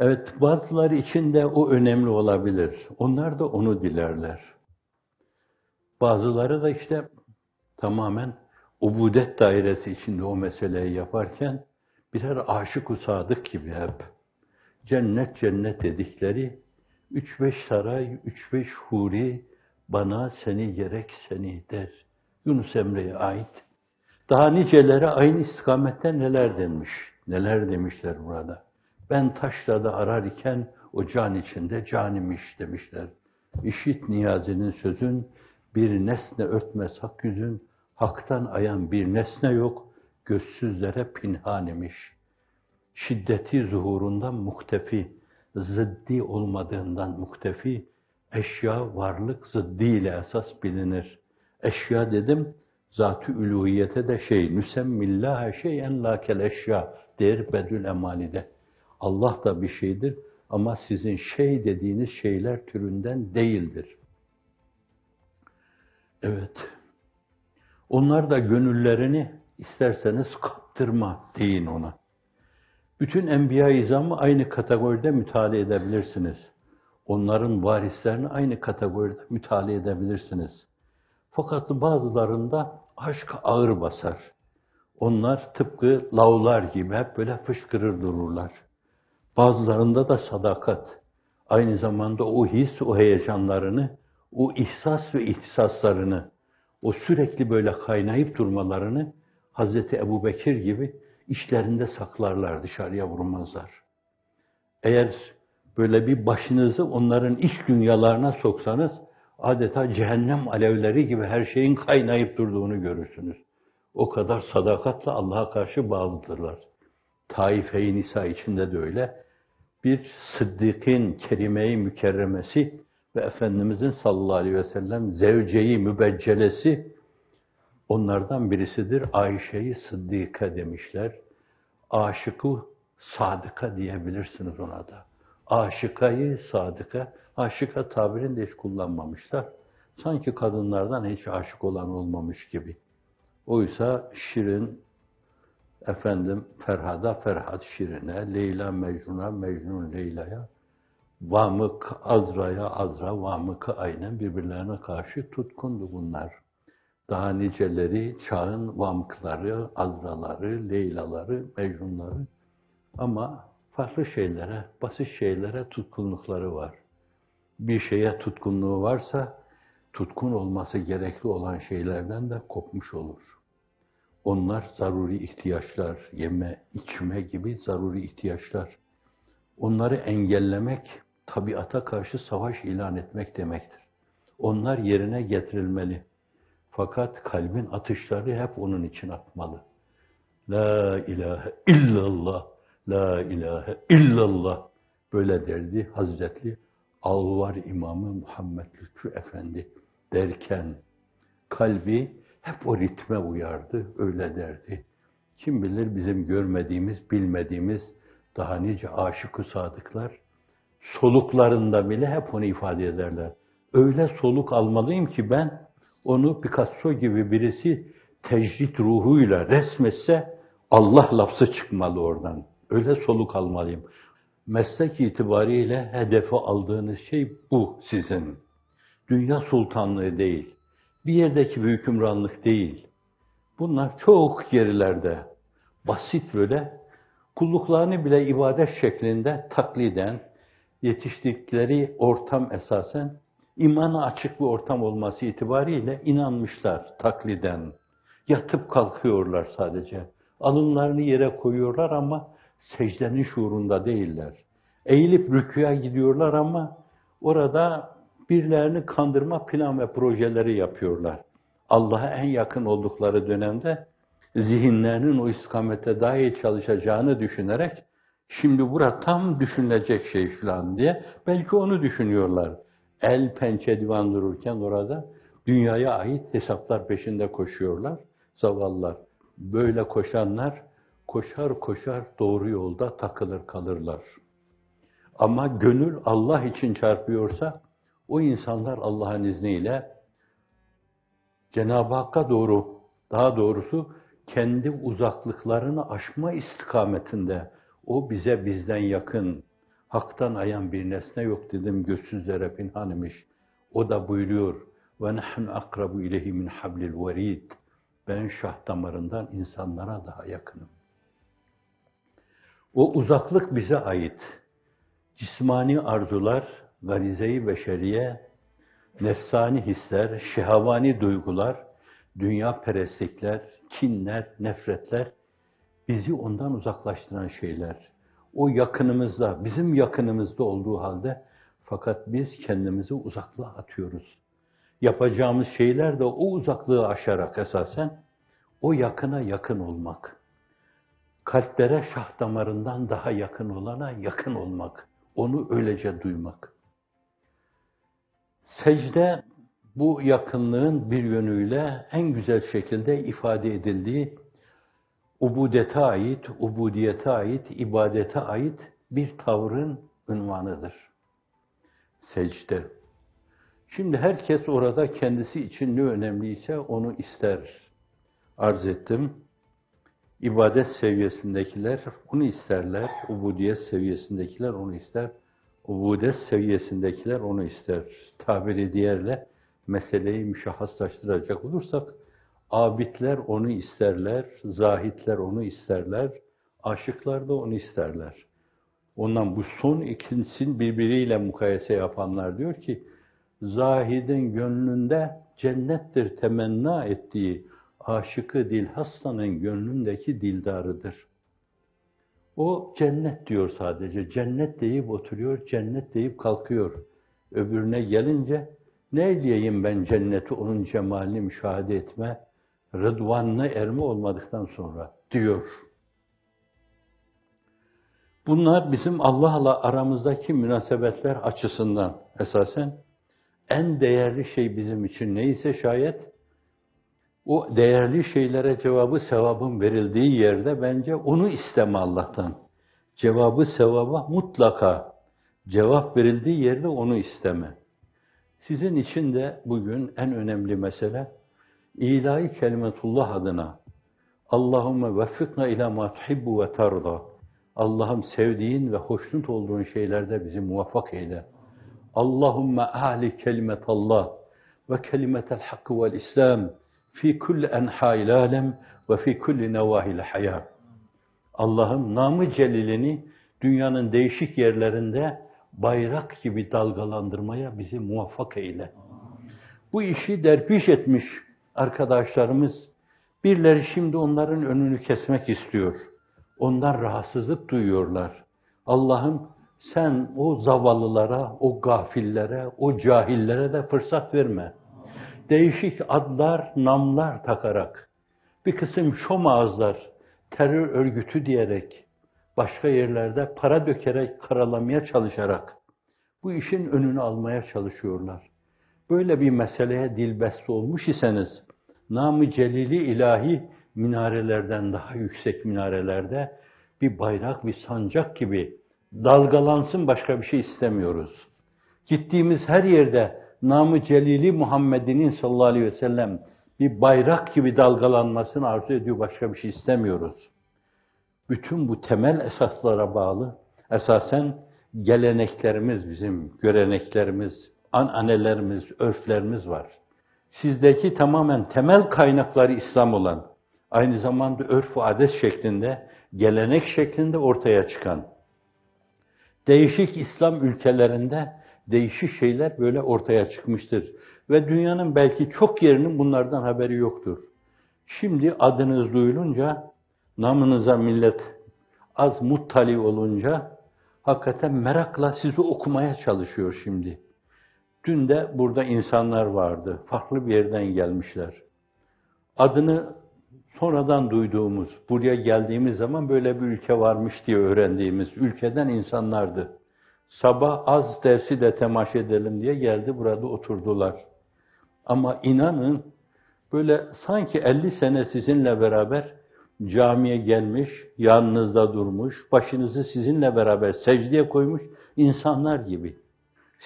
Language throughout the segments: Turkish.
Evet, bazıları için de o önemli olabilir. Onlar da onu dilerler. Bazıları da işte tamamen ubudet dairesi içinde o meseleyi yaparken birer aşık-ı sadık gibi hep cennet cennet dedikleri üç beş saray, üç beş huri bana seni gerek seni der. Yunus Emre'ye ait. Daha niceleri aynı istikamette neler demiş, neler demişler burada. Ben taşlarda arar iken o can içinde can imiş demişler. İşit niyazinin sözün, bir nesne örtmez hak yüzün, haktan ayan bir nesne yok, gözsüzlere pinhan imiş. Şiddeti zuhurundan muhtefi, zıddi olmadığından muhtefi, eşya varlık zıddi ile esas bilinir. Eşya dedim, zat-ı üluhiyete de şey, nüsemmillâhe şeyen lâkel eşya der Bedül Emali'de. Allah da bir şeydir ama sizin şey dediğiniz şeyler türünden değildir. Evet. Onlar da gönüllerini isterseniz kaptırma deyin ona. Bütün enbiya-i izamı aynı kategoride müteala edebilirsiniz. Onların varislerini aynı kategoride müteala edebilirsiniz. Fakat bazılarında aşk ağır basar. Onlar tıpkı lavlar gibi hep böyle fışkırır dururlar. Bazılarında da sadakat. Aynı zamanda o his, o heyecanlarını, o ihsas ve ihtisaslarını, o sürekli böyle kaynayıp durmalarını Hazreti Ebu Bekir gibi işlerinde saklarlar, dışarıya vurmazlar. Eğer böyle bir başınızı onların iş dünyalarına soksanız, adeta cehennem alevleri gibi her şeyin kaynayıp durduğunu görürsünüz. O kadar sadakatle Allah'a karşı bağlıdırlar. Taif-i Nisa içinde de öyle. Bir sıddıkın kerime-i mükerremesi ve Efendimizin sallallahu aleyhi ve sellem zevceyi mübeccelesi onlardan birisidir. Ayşe'yi Sıddika demişler. Aşıkı sadıka diyebilirsiniz ona da. Aşıkayı sadıka, aşıka tabirini de hiç kullanmamışlar. Sanki kadınlardan hiç aşık olan olmamış gibi. Oysa Şirin, efendim Ferhad'a Ferhad Şirin'e, Leyla Mecnun'a, Mecnun Leyla'ya, Vamık Azra'ya, Azra Vamık'a aynen birbirlerine karşı tutkundu bunlar. Daha niceleri çağın Vamıkları, Azraları, Leylaları, Mecnunları ama farklı şeylere, basit şeylere tutkunlukları var. Bir şeye tutkunluğu varsa, tutkun olması gerekli olan şeylerden de kopmuş olur. Onlar zaruri ihtiyaçlar, yeme, içme gibi zaruri ihtiyaçlar. Onları engellemek, tabiata karşı savaş ilan etmek demektir. Onlar yerine getirilmeli. Fakat kalbin atışları hep onun için atmalı. La ilahe illallah, la ilahe illallah. Böyle derdi Hazretli Alvar İmamı Muhammed Lütfü Efendi derken kalbi hep o ritme uyardı, öyle derdi. Kim bilir bizim görmediğimiz, bilmediğimiz daha nice aşık sadıklar soluklarında bile hep onu ifade ederler. Öyle soluk almalıyım ki ben onu Picasso gibi birisi tecrit ruhuyla resmetse Allah lafzı çıkmalı oradan. Öyle soluk almalıyım. Meslek itibariyle hedefe aldığınız şey bu sizin. Dünya sultanlığı değil. Bir yerdeki bir hükümranlık değil. Bunlar çok gerilerde. Basit böyle kulluklarını bile ibadet şeklinde takliden yetiştikleri ortam esasen imana açık bir ortam olması itibariyle inanmışlar takliden. Yatıp kalkıyorlar sadece. Alınlarını yere koyuyorlar ama secdenin şuurunda değiller. Eğilip rüküya gidiyorlar ama orada birilerini kandırma plan ve projeleri yapıyorlar. Allah'a en yakın oldukları dönemde zihinlerinin o istikamete daha çalışacağını düşünerek şimdi bura tam düşünülecek şey falan diye belki onu düşünüyorlar. El pençe divan dururken orada dünyaya ait hesaplar peşinde koşuyorlar zavallılar. Böyle koşanlar koşar koşar doğru yolda takılır kalırlar. Ama gönül Allah için çarpıyorsa o insanlar Allah'ın izniyle Cenab-ı Hakk'a doğru, daha doğrusu kendi uzaklıklarını aşma istikametinde o bize bizden yakın, Hak'tan ayan bir nesne yok dedim gözsüzlere pinhan imiş. O da buyuruyor ve nahnu akrabu ileyhi min hablil verid. Ben şah damarından insanlara daha yakınım. O uzaklık bize ait. Cismani arzular, garize-i beşeriye, nefsani hisler, şehavani duygular, dünya perestlikler, kinler, nefretler bizi ondan uzaklaştıran şeyler. O yakınımızda, bizim yakınımızda olduğu halde fakat biz kendimizi uzaklığa atıyoruz. Yapacağımız şeyler de o uzaklığı aşarak esasen o yakına yakın olmak. Kalplere şah damarından daha yakın olana yakın olmak. Onu öylece duymak. Secde bu yakınlığın bir yönüyle en güzel şekilde ifade edildiği ubudete ait, ubudiyete ait, ibadete ait bir tavrın ünvanıdır. Secde. Şimdi herkes orada kendisi için ne önemliyse onu ister. Arz ettim. İbadet seviyesindekiler onu isterler. Ubudiyet seviyesindekiler onu ister. Ubudet seviyesindekiler onu ister. Tabiri diğerle meseleyi müşahhaslaştıracak olursak, abidler onu isterler, zahitler onu isterler, aşıklar da onu isterler. Ondan bu son ikincinin birbiriyle mukayese yapanlar diyor ki, zahidin gönlünde cennettir temenna ettiği aşıkı dil hastanın gönlündeki dildarıdır. O cennet diyor sadece. Cennet deyip oturuyor, cennet deyip kalkıyor. Öbürüne gelince ne diyeyim ben cenneti onun cemalini müşahede etme, rıdvanına erme olmadıktan sonra diyor. Bunlar bizim Allah'la aramızdaki münasebetler açısından esasen en değerli şey bizim için neyse şayet o değerli şeylere cevabı sevabın verildiği yerde bence onu isteme Allah'tan. Cevabı sevaba mutlaka cevap verildiği yerde onu isteme. Sizin için de bugün en önemli mesele ilahi kelimetullah adına Allahümme veffikna ila ma tuhibbu ve tarda. Allah'ım sevdiğin ve hoşnut olduğun şeylerde bizi muvaffak eyle. Allahümme ahli kelimetallah ve kelimetel hakkı vel islam fi kulli enha'il alem ve fi kulli nevahil hayat. Allah'ım namı celilini dünyanın değişik yerlerinde bayrak gibi dalgalandırmaya bizi muvaffak eyle. Bu işi derpiş etmiş arkadaşlarımız, birileri şimdi onların önünü kesmek istiyor. Onlar rahatsızlık duyuyorlar. Allah'ım sen o zavallılara, o gafillere, o cahillere de fırsat verme. Değişik adlar, namlar takarak, bir kısım şom ağızlar, terör örgütü diyerek, başka yerlerde para dökerek, karalamaya çalışarak bu işin önünü almaya çalışıyorlar. Böyle bir meseleye dilbest olmuş iseniz, namı celili ilahi minarelerden daha yüksek minarelerde bir bayrak, bir sancak gibi dalgalansın başka bir şey istemiyoruz. Gittiğimiz her yerde namı celili Muhammed'in sallallahu aleyhi ve sellem bir bayrak gibi dalgalanmasını arzu ediyor, başka bir şey istemiyoruz. Bütün bu temel esaslara bağlı, esasen geleneklerimiz bizim, göreneklerimiz, ananelerimiz, örflerimiz var. Sizdeki tamamen temel kaynakları İslam olan, aynı zamanda örf ve adet şeklinde, gelenek şeklinde ortaya çıkan, değişik İslam ülkelerinde değişik şeyler böyle ortaya çıkmıştır. Ve dünyanın belki çok yerinin bunlardan haberi yoktur. Şimdi adınız duyulunca, namınıza millet az muttali olunca, hakikaten merakla sizi okumaya çalışıyor şimdi. Dün de burada insanlar vardı. Farklı bir yerden gelmişler. Adını sonradan duyduğumuz, buraya geldiğimiz zaman böyle bir ülke varmış diye öğrendiğimiz ülkeden insanlardı. Sabah az dersi de temaşa edelim diye geldi burada oturdular. Ama inanın böyle sanki 50 sene sizinle beraber camiye gelmiş, yanınızda durmuş, başınızı sizinle beraber secdeye koymuş insanlar gibi.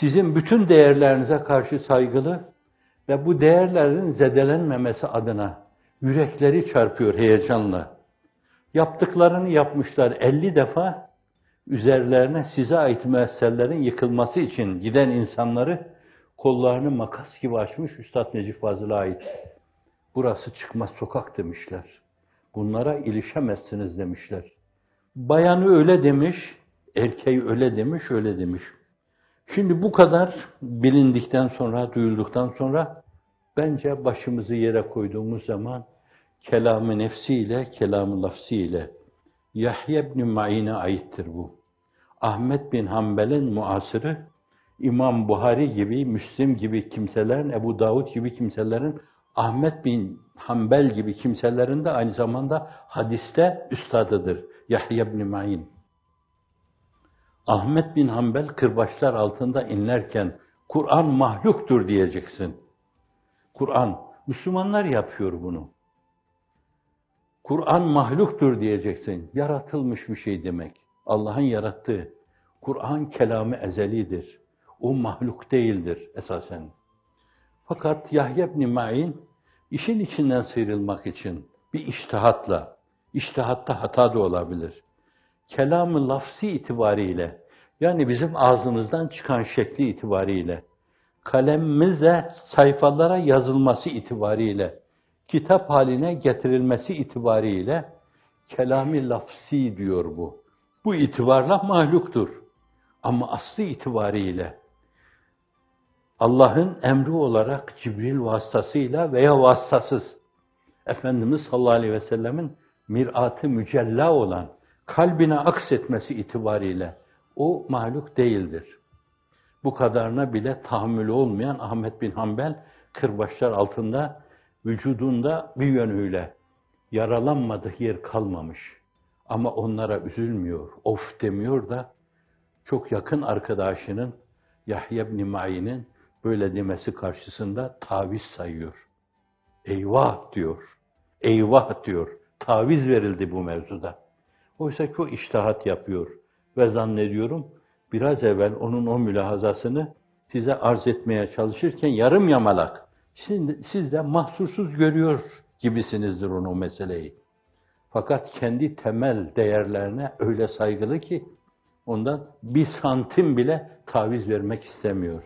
Sizin bütün değerlerinize karşı saygılı ve bu değerlerin zedelenmemesi adına yürekleri çarpıyor heyecanla. Yaptıklarını yapmışlar 50 defa üzerlerine size ait müesserlerin yıkılması için giden insanları kollarını makas gibi açmış Üstad Necip Fazıl'a ait. Burası çıkmaz sokak demişler. Bunlara ilişemezsiniz demişler. Bayanı öyle demiş, erkeği öyle demiş, öyle demiş. Şimdi bu kadar bilindikten sonra, duyulduktan sonra bence başımızı yere koyduğumuz zaman kelamı nefsiyle, kelamı lafziyle Yahya ibn Ma'in'e aittir bu. Ahmet bin Hanbel'in muasırı İmam Buhari gibi, Müslim gibi kimselerin, Ebu Davud gibi kimselerin, Ahmet bin Hanbel gibi kimselerin de aynı zamanda hadiste üstadıdır. Yahya ibn Ma'in. Ahmet bin Hanbel kırbaçlar altında inlerken Kur'an mahluktur diyeceksin. Kur'an, Müslümanlar yapıyor bunu. Kur'an mahluktur diyeceksin. Yaratılmış bir şey demek. Allah'ın yarattığı. Kur'an kelamı ezelidir. O mahluk değildir esasen. Fakat Yahya ibn Ma'in işin içinden sıyrılmak için bir iştihatla, iştihatta hata da olabilir. Kelamı lafsi itibariyle, yani bizim ağzımızdan çıkan şekli itibariyle, kalemimizle sayfalara yazılması itibariyle, kitap haline getirilmesi itibariyle, kelami lafsi diyor bu. Bu itibarla mahluktur. Ama aslı itibariyle, Allah'ın emri olarak Cibril vasıtasıyla veya vasıtasız Efendimiz sallallahu aleyhi ve sellemin mirat-ı mücella olan kalbine aksetmesi itibariyle o mahluk değildir. Bu kadarına bile tahammülü olmayan Ahmet bin Hanbel kırbaçlar altında vücudunda bir yönüyle yaralanmadığı yer kalmamış. Ama onlara üzülmüyor, of demiyor da çok yakın arkadaşının Yahya ibn Ma'in'in böyle demesi karşısında taviz sayıyor. Eyvah diyor. Eyvah diyor. Taviz verildi bu mevzuda. Oysa o iştahat yapıyor. Ve zannediyorum biraz evvel onun o mülahazasını size arz etmeye çalışırken yarım yamalak. Siz de mahsursuz görüyor gibisinizdir onu meseleyi. Fakat kendi temel değerlerine öyle saygılı ki ondan bir santim bile taviz vermek istemiyor.